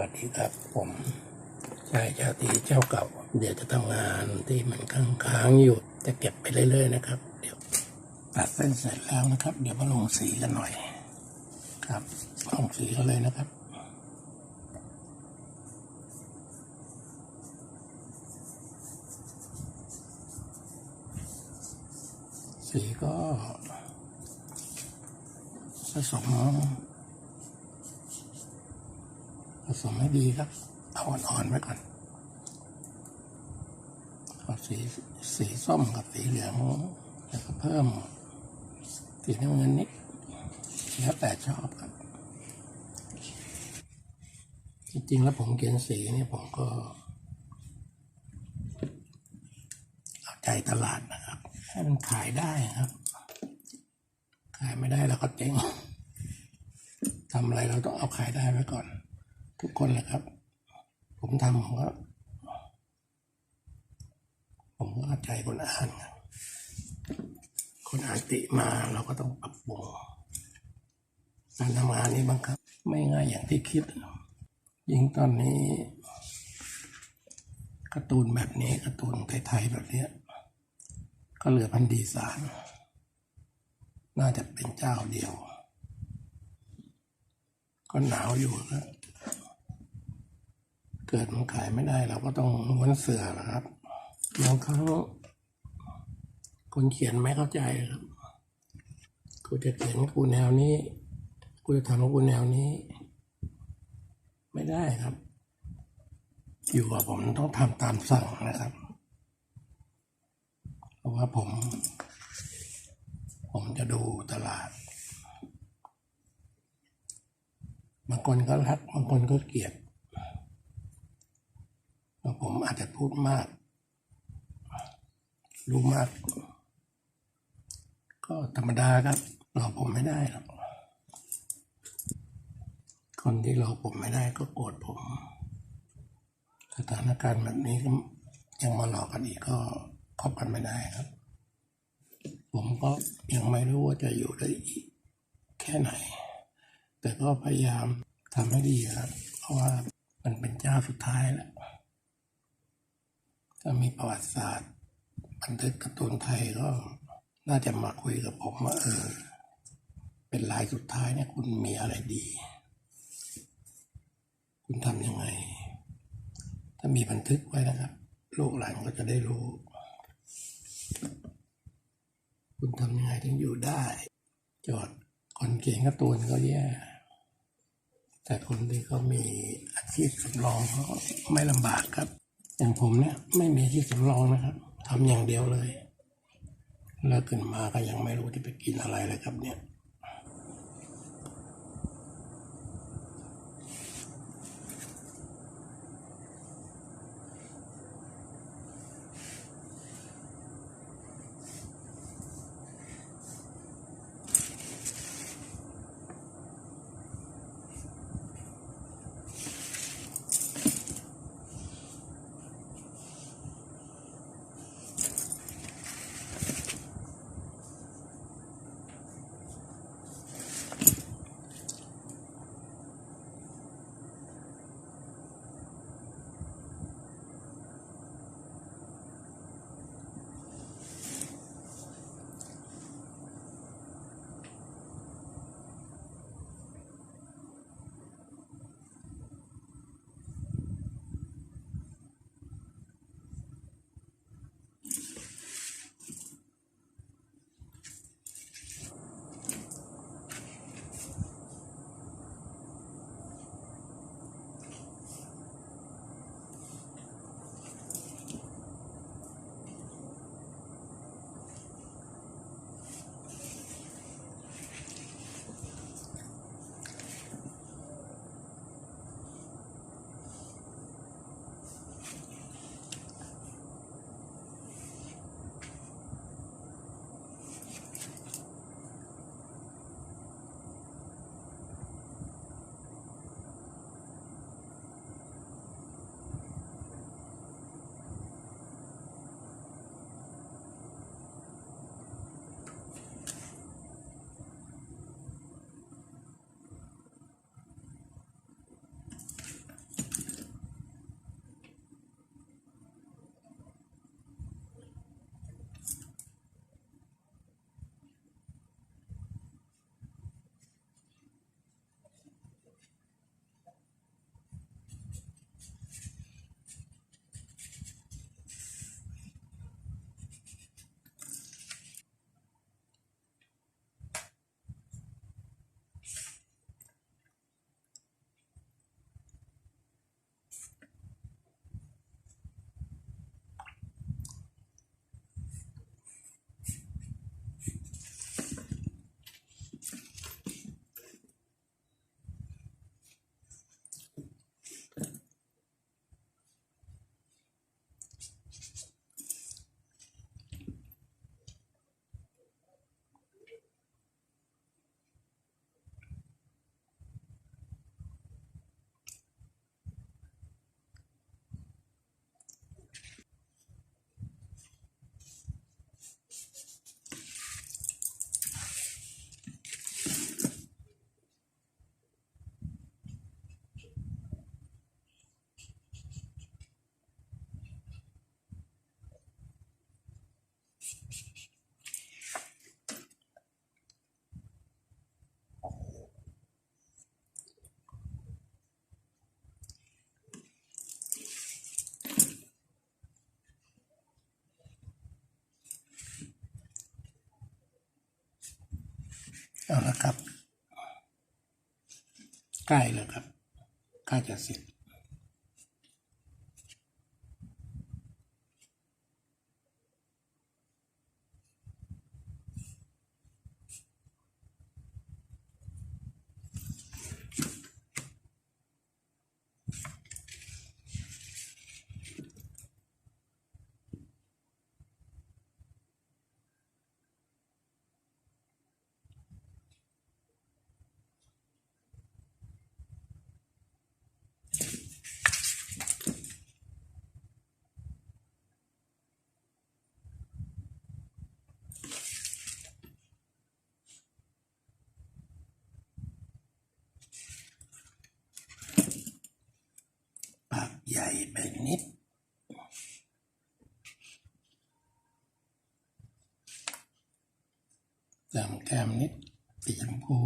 วัสดีครับผมชายชาตรีเจ้าเก่า เดี๋ยวจะทำงานที่มันค้างๆอยู่จะเก็บไปเรื่อย ๆ นะครับ เดี๋ยวตัดเส้นเสร็จแล้วนะครับ เดี๋ยวมาลงสีกันหน่อย ครับลงสีกันเลยนะครับสีก็ผสม ผสมให้ดีครับ เอาอ่อนๆไว้ก่อนเอาสีสีส้มกับสีเหลืองแล้วก็เพิ่มสีน้ำเงินนิดแล้วแต่ชอบครับ จริงๆแล้วผมเขียนสีเนี่ยผมก็ เอาใจตลาดนะครับ ให้มันขายได้ครับ ขายไม่ได้เราก็เจ๊งทำอะไรเราต้องเอาขายได้ไว้ก่อน ทุกคนแหละครับ ผมทำผมก็ผมก็ใจคนอ่านคนอ่านติมาเราก็ต้องปรับปรุงการทำงานนี้บังคับ ไม่ง่ายอย่างที่คิด ยิ่งตอนนี้การ์ตูนแบบนี้การ์ตูนไทยๆแบบนี้ก็เหลือพันดีสารน่าจะเป็นเจ้าเดียว ก็หนาวอยู่นะ เกิดมันขายไม่ได้เราก็ต้องม้วนเสือนะครับบางครั้งคนเขียนไม่เข้าใจครับกูจะเขียนกูแนวนี้กูจะทำกูแนวนี้ ไม่ได้ครับ อยู่กับผมต้องทำตามสั่งนะครับ เพราะว่าผม ผมจะดูตลาดบางคนก็รักบางคนก็เกลียด ผมอาจจะพูดมาก รู้มาก ก็ธรรมดาครับรอผมไม่ได้หรอกคนที่รอผมไม่ได้ก็โกรธผม สถานการณ์แบบนี้ก็ยังมาหลอกกันอีกก็คบกันไม่ได้ครับ ผมก็ยังไม่รู้ว่าจะอยู่ได้อีกแค่ไหน แต่ก็พยายามทำให้ดีครับ เพราะว่ามันเป็นเจ้าสุดท้ายแล้ว ถ้ามีประวัติศาสตร์ บันทึกการ์ตูนไทยก็น่าจะมาคุยกับผมว่าเออ เป็นลายสุดท้ายเนี่ยคุณมีอะไรดี คุณทำยังไง ถ้ามีบันทึกไว้นะครับ ลูกหลานก็จะได้รู้ คุณทำยังไงถึงอยู่ได้จอดคนเขียนการ์ตูนก็แย่ แต่คนที่เขามีอาชีพสำรองเขาก็ไม่ลำบากครับ อย่างผมเนี่ยไม่มีที่สำรองนะครับทำอย่างเดียวเลย แล้วขึ้นมาก็ยังไม่รู้ที่ไปกินอะไรเลยครับเนี่ย นะครับ ใกล้แล้วครับใกล้จะเสร็จ ปากใหญ่ไปนิด จำแก้มนิดสีชมพู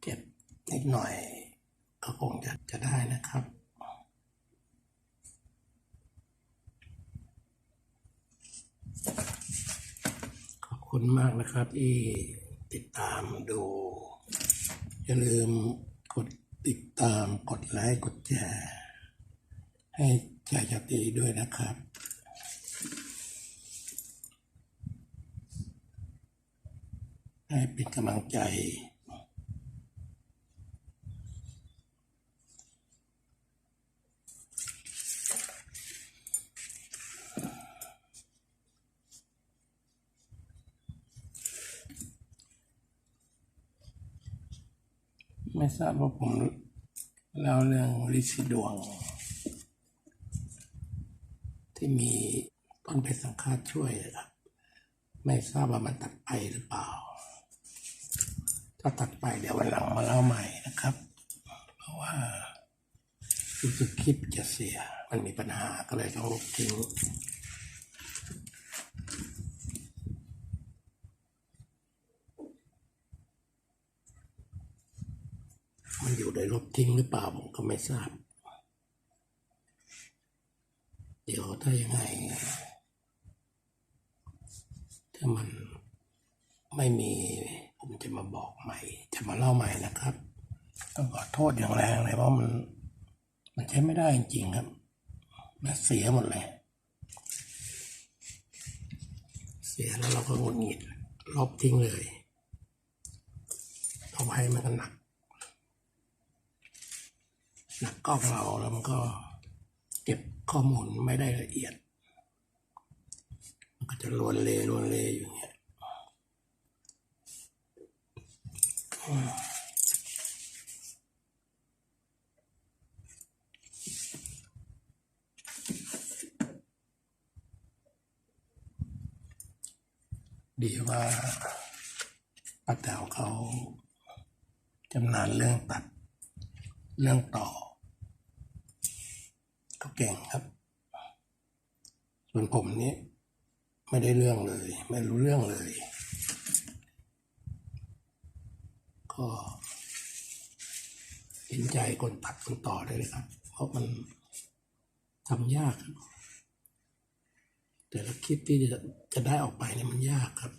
เก็บนิด หน่อย ก็คงจะจะได้นะครับ ขอบคุณมากนะครับที่ติดตามดู อย่าลืมกดติดตามกดไลค์กดแชร์ให้ชายชาตีด้วยนะครับให้เป็นกำลังใจ ไม่ทราบว่าผมเล่าเรื่องลิซิดวง ที่มีต้นเพชรสังฆาตช่วยอครับ ไม่ทราบว่ามันตัดไปหรือเปล่า ถ้าตัดไปเดี๋ยววันหลังมาเล่าใหม่นะครับ เพราะว่ารู้สึกคลิปจะเสีย มันมีปัญหาก็เลยต้องลบทิ้ง มันอยู่ในลบทิ้งหรือเปล่าผมก็ไม่ทราบ เดี๋ยวถ้ายังไง ถ้ามันไม่มีผมจะมาบอกใหม่ จะมาเล่าใหม่นะครับ ต้องขอโทษอย่างแรงเลยเพราะมัน มันใช้ไม่ได้จริงๆครับ มันเสียหมดเลย เสียแล้วเราก็หงุดหงิดลบทิ้งเลยเอาไว้มันก็หนัก หนักกล้องเราแล้วมันก็เก็บข้อมูลไม่ได้ละเอียด มันก็จะลวนเลลวนเลอยู่เงี้ยดีว่าป้าแต๋วเขาจำนานเรื่องตัด เรื่องต่อ เก่งครับ ส่วนผมนี่ไม่ได้เรื่องเลย ไม่รู้เรื่องเลย ก็เห็นใจคนตัดคนต่อได้เลยครับ เพราะมันทำยากครับแต่ละคลิปที่จะจะได้ออกไปเนี่ยมันยากครับ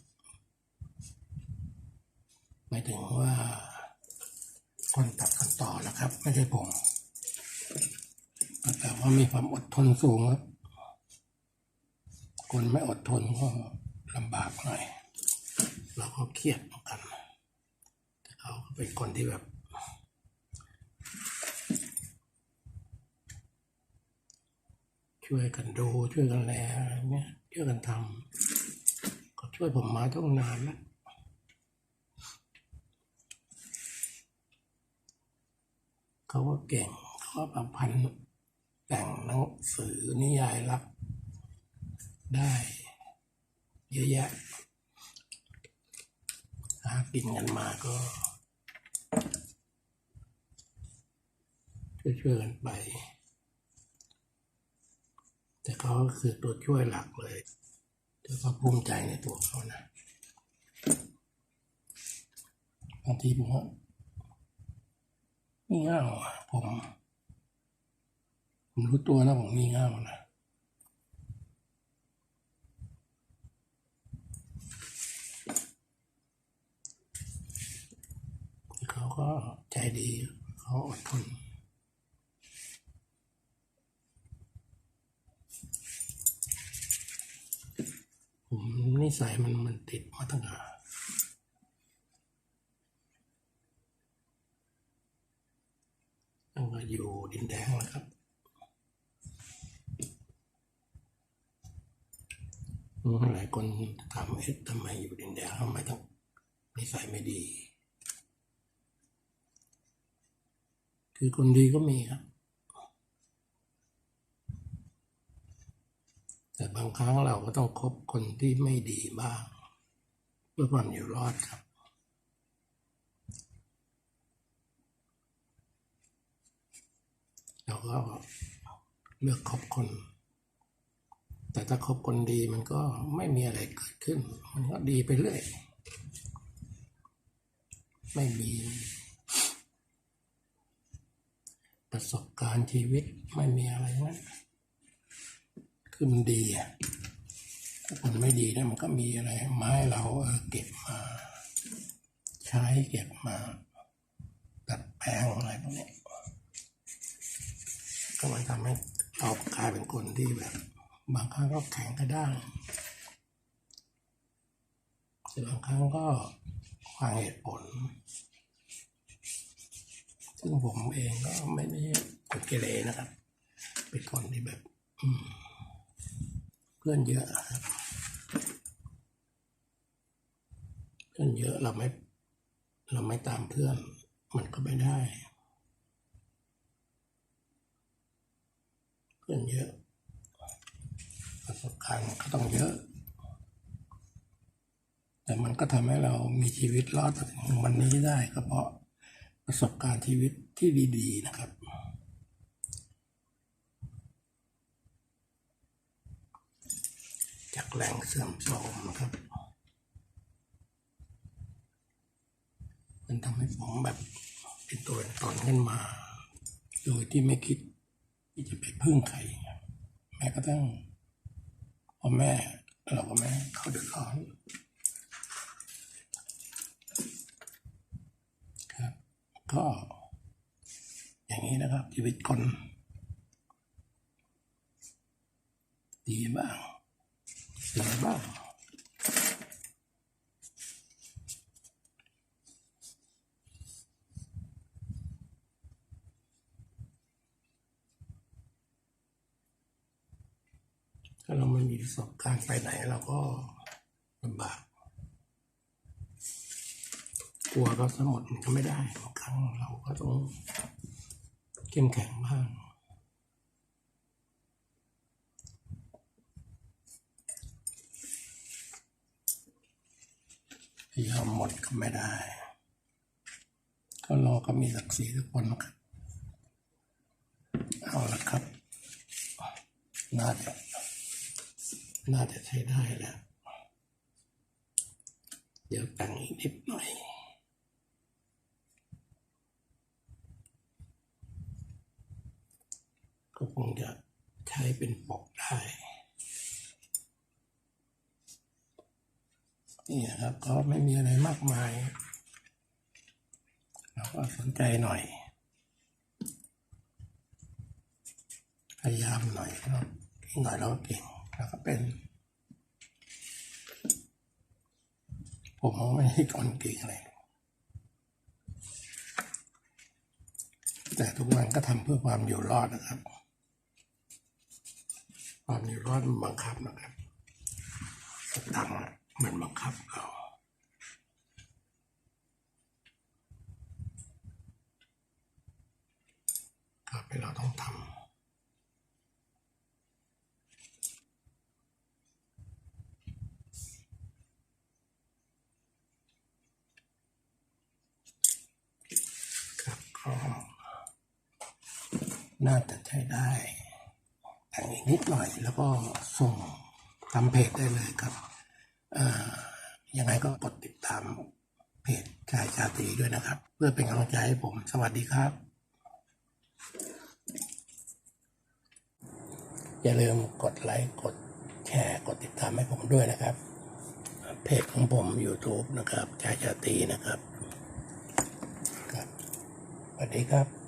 หมายถึงว่าคนตัดคนต่อนะครับ ไม่ใช่ผม แต่ว่ามีความอดทนสูงครับ คนไม่อดทนก็ลำบากหน่อยเราก็เครียดเหมือนกัน แต่เขาเป็นคนที่แบบ ช่วยกันดูช่วยกันแลอะไรเงี้ยช่วยกันทำก็ช่วยผมมาต้องนานแล้วเขาก็เก่งเขาก็ประพันธ์ แต่งหนังสือนิยายรักได้เยอะแยะหากินกันมาก็ช่วยๆกันไป แต่เขาคือตัวช่วยหลักเลยแต่ก็ภูมิใจในตัวเขานะบางทีผมว่างี่เง่าอะผม ผมรู้ตัวนะผมงี่เง่านะเขาก็ใจดี เขาอดทนผมนิสัยมันมันติดมาตั้งแต่ตั้งแต่อยู่ดินแดงนะครับอืม หลายคนถามเอ๊ะทำไมอยู่ดินแดงทำไมต้องนิสัยไม่ดี คือคนดีก็มีครับ แต่บางครั้งเราก็ต้องคบคนที่ไม่ดีบ้าง เพื่อความอยู่รอดครับ เราก็เลือกคบคน แต่ถ้าคบคนดีมันก็ไม่มีอะไรเกิดขึ้น มันก็ดีไปเรื่อย ไม่มี ประสบการณ์ชีวิตไม่มีอะไรทั้งนั้นคือมันดีอะถ้ามันไม่ดีเนี่ยมันก็มีอะไรมาให้เราเออเก็บมา ใช้เก็บมาดัดแปลงอะไรพวกนี้ก็มันทำให้เรากลายเป็นคนที่แบบ บางครั้งก็แข็งกระด้างแต่บางครั้งก็ฟังเหตุผล ซึ่งผมเองก็ไม่ไม่ใช่คนเกเรนะครับ เป็นคนที่แบบเพื่อนเยอะครับเพื่อนเยอะเราไม่ เราไม่ตามเพื่อน มันก็ไม่ได้ เพื่อนเยอะ สบการณ์ก็ต้องเยอะ แต่มันก็ทำให้เรามีชีวิตรอดถึงวันนี้ได้ก็เพราะประสบการณ์ชีวิตที่ดีๆนะครับ จากแรงเสื่อมโทรมนะครับ มันทำให้ผมแบบเป็นตัวเป็นตนขึ้นมา โดยที่ไม่คิดที่จะไปพึ่งใครแม้กระทั่ง พ่อแม่ เราก็ไม่เขาเดือดร้อนครับ ก็ อย่างนี้นะครับ ชีวิตคนดีบ้างเสียบ้าง ถ้าเราไม่มีประสบการณ์ไปไหนเราก็ลำบาก กลัวก็สมดมันก็ไม่ได้บางครั้งเราก็ต้องเข้มแข็งบ้างยอมหมดก็ไม่ได้ ก็รอก็มีศักดิ์ศรีทุกคนนะครับ เอาละครับน่าจะ น่าจะใช้ได้แล้ว เดี๋ยวแต่งอีกนิดหน่อยก็คงจะใช้เป็นปกได้ นี่ครับก็ไม่มีอะไรมากมาย เราก็สนใจหน่อย พยายามหน่อยก่งหน่อยเราก็เก่ง แล้วก็เป็น ผมไม่ใช่คนเก่งอะไร แต่ทุกวันก็ทำเพื่อความอยู่รอดนะครับ ความอยู่รอดมันบังคับนะครับสตังค์มันบังคับเราครับเราต้องทำ น่าจะใช้ได้แต่งอีกนิดหน่อยแล้วก็ส่งทำเพจได้เลยครับยังไงก็กดติดตามเพจชายชาตรีด้วยนะครับ เพื่อเป็นกำลังใจให้ผม สวัสดีครับ อย่าลืมกดไลค์กดแชร์กดติดตามให้ผมด้วยนะครับ เพจของผม YouTube นะครับชายชาตรีนะครับครับสวัสดีครับ